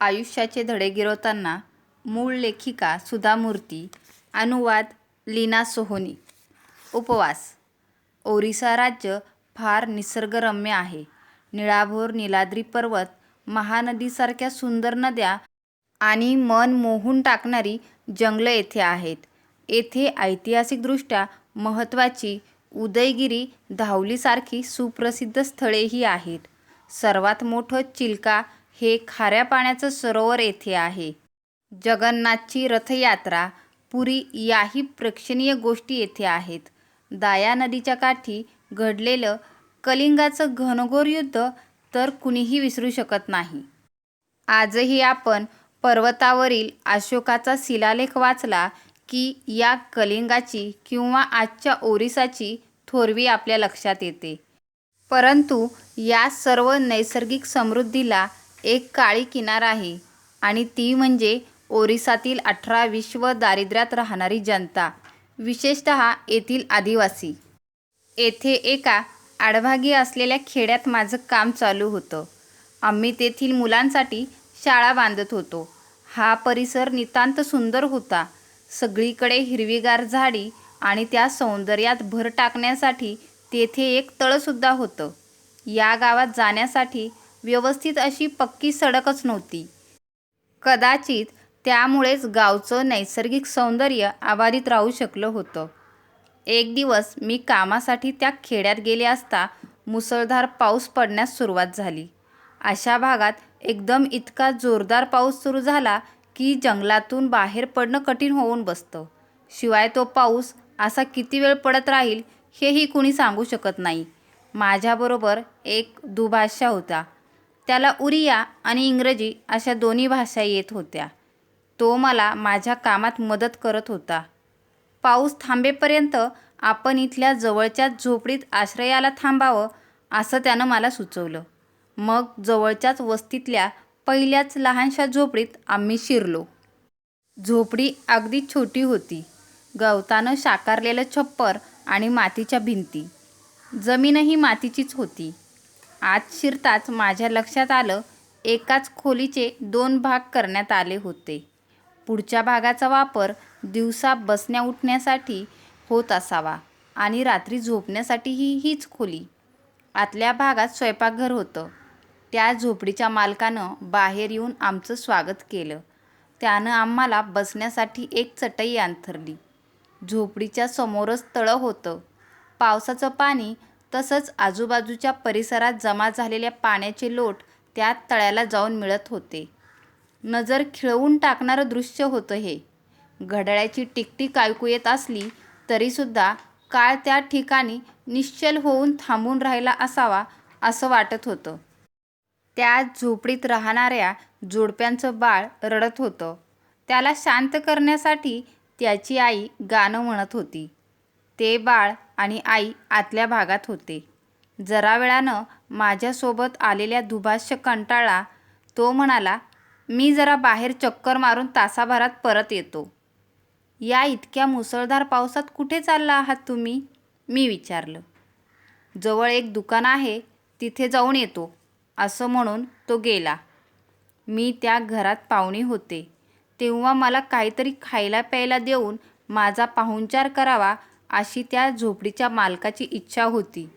आयुष्याचे धडे गिरवताना मूळ लेखिका सुधा मूर्ती अनुवाद लीना सोहोनी. उपवास. ओरिसा राज्य फार निसर्गरम्य आहे. निळाभोर निलाद्री पर्वत महानदीसारख्या सुंदर नद्या आणि मन मोहून टाकणारी जंगलं येथे आहेत. येथे ऐतिहासिकदृष्ट्या महत्त्वाची उदयगिरी धावलीसारखी सुप्रसिद्ध स्थळेही आहेत. सर्वात मोठं चिल्का हे खाऱ्या पाण्याचं सरोवर येथे आहे. जगन्नाथची रथयात्रा पुरी याही प्रेक्षणीय गोष्टी येथे आहेत. दाया नदीच्या काठी घडलेलं कलिंगाचं घनघोर युद्ध तर कुणीही विसरू शकत नाही. आजही आपण पर्वतावरील अशोकाचा शिलालेख वाचला की या कलिंगाची किंवा आजच्या ओरिसाची थोरवी आपल्या लक्षात येते. परंतु या सर्व नैसर्गिक समृद्धीला एक काळी किनार आहे आणि ती म्हणजे ओरिसातील अठरा विश्व दारिद्र्यात राहणारी जनता विशेषत येथील आदिवासी. येथे एका आडभागी असलेल्या खेड्यात माझं काम चालू होतं. आम्ही तेथील मुलांसाठी शाळा बांधत होतो. हा परिसर नितांत सुंदर होता. सगळीकडे हिरवीगार झाडी आणि त्या सौंदर्यात भर टाकण्यासाठी तेथे एक तळंसुद्धा होतं. या गावात जाण्यासाठी व्यवस्थित अशी पक्की सडकच नव्हती. कदाचित त्यामुळेच गावचं नैसर्गिक सौंदर्य आभारीत राहू शकलं होतं. एक दिवस मी कामासाठी त्या खेड्यात गेले असता मुसळधार पाऊस पडण्यास सुरुवात झाली. अशा भागात एकदम इतका जोरदार पाऊस सुरू झाला की जंगलातून बाहेर पडणं कठीण होऊन बसतं. शिवाय तो पाऊस असा किती वेळ पडत राहील हेही कुणी सांगू शकत नाही. माझ्याबरोबर एक दुभाषा होता. त्याला उरिया आणि इंग्रजी अशा दोन्ही भाषा येत होत्या. तो मला माझ्या कामात मदत करत होता. पाऊस थांबेपर्यंत आपण इथल्या जवळच्याच झोपडीत आश्रयाला थांबावं असं त्यानं मला सुचवलं. मग जवळच्याच वस्तीतल्या पहिल्याच लहानशा झोपडीत आम्ही शिरलो. झोपडी अगदी छोटी होती. गवतानं शाकारलेलं छप्पर आणि मातीच्या भिंती. जमीनही मातीचीच होती. आत शिरताच माझ्या लक्षात आलं एकाच खोलीचे दोन भाग करण्यात आले होते. पुढच्या भागाचा वापर दिवसा बसण्या उठण्यासाठी होत असावा आणि रात्री झोपण्यासाठीही हीच खोली. आतल्या भागात स्वयंपाकघर होतं. त्या झोपडीच्या मालकानं बाहेर येऊन आमचं स्वागत केलं. त्यानं आम्हाला बसण्यासाठी एक चटई अंथरली झोपडीच्या समोरच तळं होतं. पावसाचं पाणी तसंच आजूबाजूच्या परिसरात जमा झालेल्या पाण्याचे लोट त्या तळ्याला जाऊन मिळत होते. नजर खिळवून टाकणारं दृश्य होतं हे. घड्याळ्याची टिकटिक ऐकू येत असली तरीसुद्धा काळ त्या ठिकाणी निश्चल होऊन थांबून राहिला असावा असं वाटत होतं. त्या झोपडीत राहणाऱ्या जोडप्यांचं बाळ रडत होतं. त्याला शांत करण्यासाठी त्याची आई गाणं म्हणत होती. ते बाळ आणि आई आतल्या भागात होते. जरा वेळानं माझ्यासोबत आलेल्या दुभाष्य कंटाळा तो म्हणाला मी जरा बाहेर चक्कर मारून तासाभरात परत येतो. या इतक्या मुसळधार पावसात कुठे चालला आहात तुम्ही? मी विचारलं. जवळ एक दुकान आहे तिथे जाऊन येतो असं म्हणून तो गेला. मी त्या घरात पाहुणे होते. तेव्हा मला काहीतरी खायला प्यायला देऊन माझा पाहुणचार करावा अशी त्या झोपडीच्या मालकाची इच्छा होती.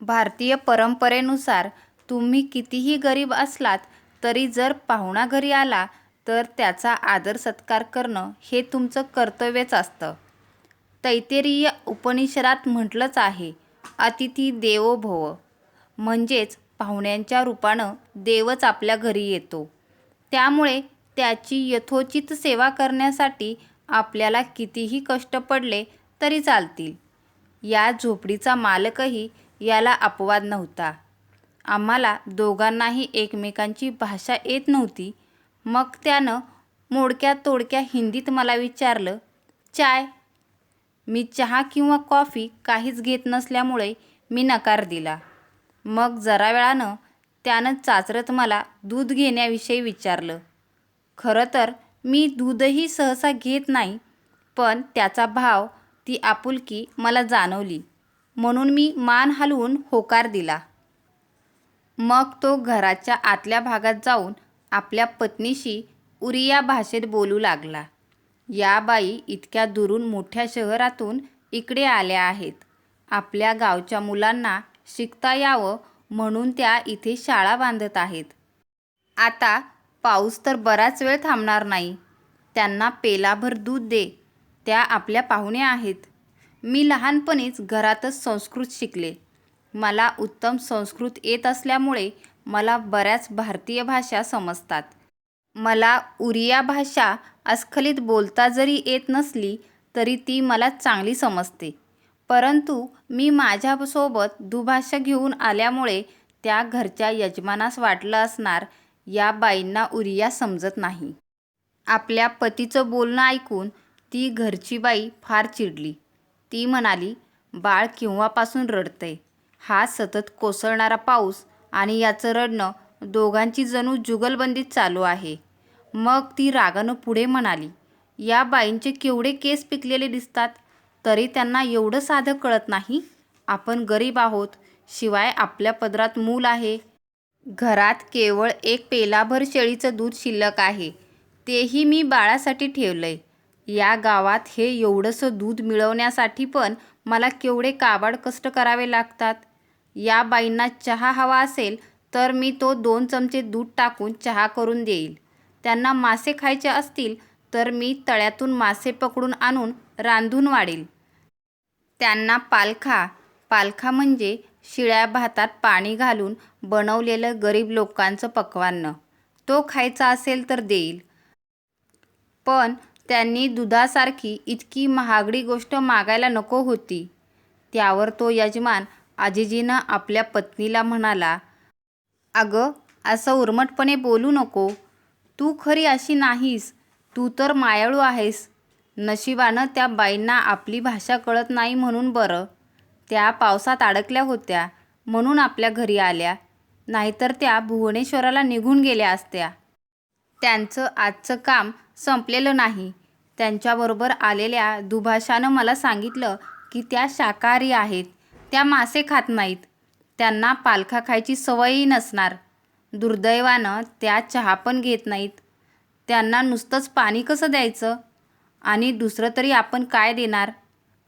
भारतीय परंपरेनुसार तुम्ही कितीही गरीब असलात तरी जर पाहुणा घरी आला तर त्याचा आदर सत्कार करणं हे तुमचं कर्तव्यच असतं. तैतेरीय उपनिषदात म्हटलंच आहे अतिथी देवो भव. म्हणजेच पाहुण्यांच्या रूपानं देवच आपल्या घरी येतो. त्यामुळे त्याची यथोचित सेवा करण्यासाठी आपल्याला कितीही कष्ट पडले तरी चालतील. या झोपडीचा मालकही याला अपवाद नव्हता. आम्हाला दोघांनाही एकमेकांची भाषा येत नव्हती. मग त्यानं मोडक्या तोडक्या हिंदीत मला विचारलं चाय मी चहा किंवा कॉफी काहीच घेत नसल्यामुळे मी नकार दिला मग जरा वेळानं त्यानं चाचरत मला दूध घेण्याविषयी विचारलं. खरं तर मी दूधही सहसा घेत नाही पण त्याचा भाव ती आपुलकी मला जाणवली. म्हणून मी मान हलवून होकार दिला. मग तो घराच्या आतल्या भागात जाऊन आपल्या पत्नीशी उरिया भाषेत बोलू लागला. या बाई इतक्या दुरून मोठ्या शहरातून इकडे आल्या आहेत. आपल्या गावच्या मुलांना शिकता यावं म्हणून त्या इथे शाळा बांधत आहेत. आता पाऊस तर बराच वेळ थांबणार नाही. त्यांना पेलाभर दूध दे. त्या आपल्या पाहुण्या आहेत. मी लहानपणीच घरातच संस्कृत शिकले. मला उत्तम संस्कृत येत असल्यामुळे मला बऱ्याच भारतीय भाषा समजतात. मला उरिया भाषा अस्खलित बोलता जरी येत नसली तरी ती मला चांगली समजते. परंतु मी माझ्यासोबत दुभाषा घेऊन आल्यामुळे त्या घरच्या यजमानास वाटलं असणार या बाईंना उरिया समजत नाही. आपल्या पतीचं बोलणं ऐकून ती घरची बाई फार चिडली. ती म्हणाली बाळ केव्हापासून रडतंय? हा सतत कोसळणारा पाऊस आणि याचं रडणं दोघांची जणू जुगलबंदीत चालू आहे. मग ती रागानं पुढे म्हणाली या बाईंचे केवढे केस पिकलेले दिसतात तरी त्यांना एवढं साधं कळत नाही? आपण गरीब आहोत शिवाय आपल्या पदरात मूल आहे. घरात केवळ एक पेलाभर शेळीचं दूध शिल्लक आहे. तेही मी बाळासाठी ठेवलंय. या गावात हे एवढंसं दूध मिळवण्यासाठी पण मला केवढे काबाड कष्ट करावे लागतात? या बाईंना चहा हवा असेल तर मी तो दोन चमचे दूध टाकून चहा करून देईल. त्यांना मासे खायचे असतील तर मी तळ्यातून मासे पकडून आणून रांधून वाढेल. त्यांना पालखा. पालखा म्हणजे शिळ्या भातात पाणी घालून बनवलेलं गरीब लोकांचं पक्वान्न तो खायचा असेल तर देईल. पण त्यांनी दुधासारखी इतकी महागडी गोष्ट मागायला नको होती. त्यावर तो यजमान आजीजीनं आपल्या पत्नीला म्हणाला अगं असं उर्मटपणे बोलू नको. तू खरी अशी नाहीस. तू तर मायाळू आहेस. नशिबानं त्या बाईंना आपली भाषा कळत नाही म्हणून बरं. त्या पावसात अडकल्या होत्या म्हणून आपल्या घरी आल्या. नाहीतर त्या भुवनेश्वराला निघून गेल्या असत्या. त्यांचं आजचं काम संपलेलं नाही. त्यांच्याबरोबर आलेल्या दुभाषानं मला सांगितलं की त्या शाकाहारी आहेत त्या मासे खात नाहीत त्यांना पालखा खायची सवयही नसणार दुर्दैवानं त्या चहा पण घेत नाहीत त्यांना नुसतंच पाणी कसं द्यायचं? आणि दुसरं तरी आपण काय देणार?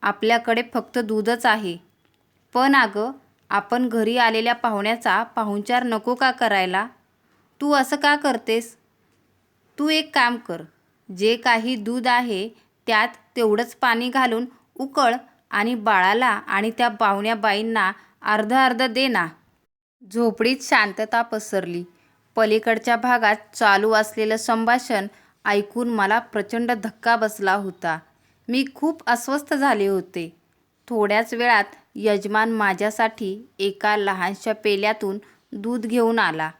आपल्याकडे फक्त दूधच आहे. पण अगं आपण घरी आलेल्या पाहुण्याचा पाहुणचार नको का करायला? तू असं का करतेस? तू एक काम कर जे काही दूध आहे त्यात तेवढंच पाणी घालून उकळ आणि बाळाला आणि त्या पाहुण्या बाईंना अर्ध अर्ध दे ना झोपडीत शांतता पसरली. पलीकडच्या भागात चालू असलेलं संभाषण ऐकून मला प्रचंड धक्का बसला होता. मी खूप अस्वस्थ झाले होते. थोड्याच वेळात यजमान माझ्यासाठी एका लहानशा पेल्यातून दूध घेऊन आला.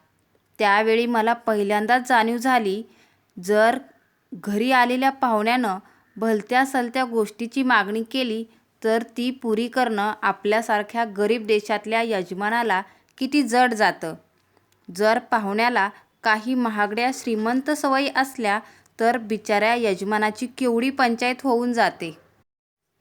त्यावेळी मला पहिल्यांदाच जाणीव झाली जर घरी आलेल्या पाहुण्यानं भलत्या सलत्या गोष्टीची मागणी केली तर ती पुरी करणं आपल्यासारख्या गरीब देशातल्या यजमानाला किती जड जातं. जर पाहुण्याला काही महागड्या श्रीमंत सवयी असल्या तर बिचाऱ्या यजमानाची केवढी पंचायत होऊन जाते.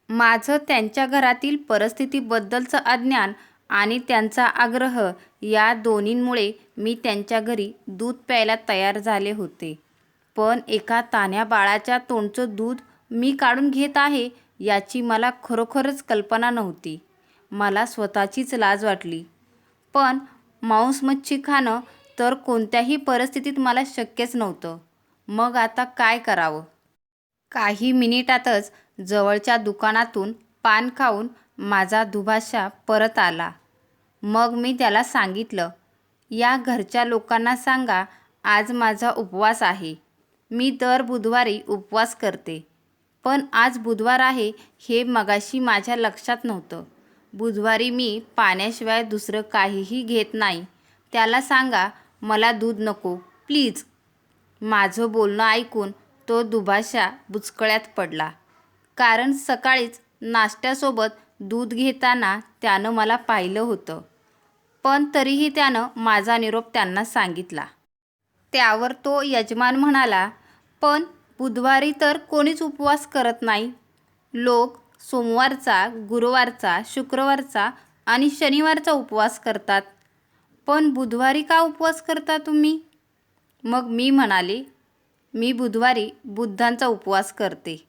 माझं त्यांच्या घरातील परिस्थितीबद्दलचं अज्ञान आणि त्यांचा आग्रह या दोन्हींमुळे मी त्यांच्या घरी दूध प्यायला तयार झाले होते. पण एका तान्ह्या बाळाच्या तोंडचं दूध मी काढून घेत आहे याची मला खरोखरच कल्पना नव्हती. मला स्वतःचीच लाज वाटली. पण मांस मच्छी खाणं तर कोणत्याही परिस्थितीत मला शक्यच नव्हतं. मग आता काय करावं? काही मिनिटातच जवळच्या दुकानातून पान खाऊन माझा दुभाषा परत आला. मग मी त्याला सांगितलं या घरच्या लोकांना सांगा आज माझा उपवास आहे. मी दर बुधवारी उपवास करते. पण आज बुधवार आहे हे मगाशी माझ्या लक्षात नव्हतं. बुधवारी मी पाण्याशिवाय दुसरं काहीही घेत नाही. त्याला सांगा मला दूध नको प्लीज. माझं बोलणं ऐकून तो दुभाषा बुचकळ्यात पडला. कारण सकाळीच नाश्त्यासोबत दूध घेताना त्यानं मला पाहिलं होतं. पण तरीही त्यानं माझा निरोप त्यांना सांगितला. त्यावर तो यजमान म्हणाला पण बुधवारी तर कोणीच उपवास करत नाही. लोक सोमवारचा गुरुवारचा शुक्रवारचा आणि शनिवारचा उपवास करतात. पण बुधवारी का उपवास करता तुम्ही? मग मी म्हणाले मी बुधवारी बुद्धांचा उपवास करते.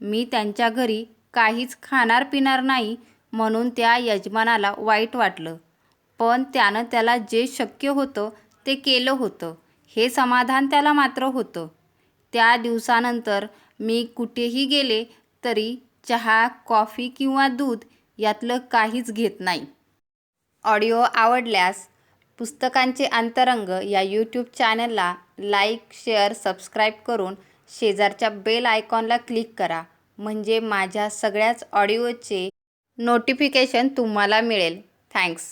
मी त्यांच्या घरी काहीच खाणार पिणार नाही म्हणून त्या यजमानाला वाईट वाटलं. पण त्यानं त्याला जे शक्य होतं ते केलं होतं. हे समाधान त्याला मात्र होतं. त्या दिवसानंतर मी कुठेही गेले तरी चहा कॉफी किंवा दूध यातलं काहीच घेत नाही. ऑडिओ आवडल्यास पुस्तकांचे अंतरंग या यूट्यूब चॅनलला लाईक शेअर सबस्क्राईब करून शेजारच्या बेल आयकॉनला क्लिक करा. म्हणजे माझ्या सगळ्याच ऑडिओचे नोटिफिकेशन तुम्हाला मिळेल. थँक्स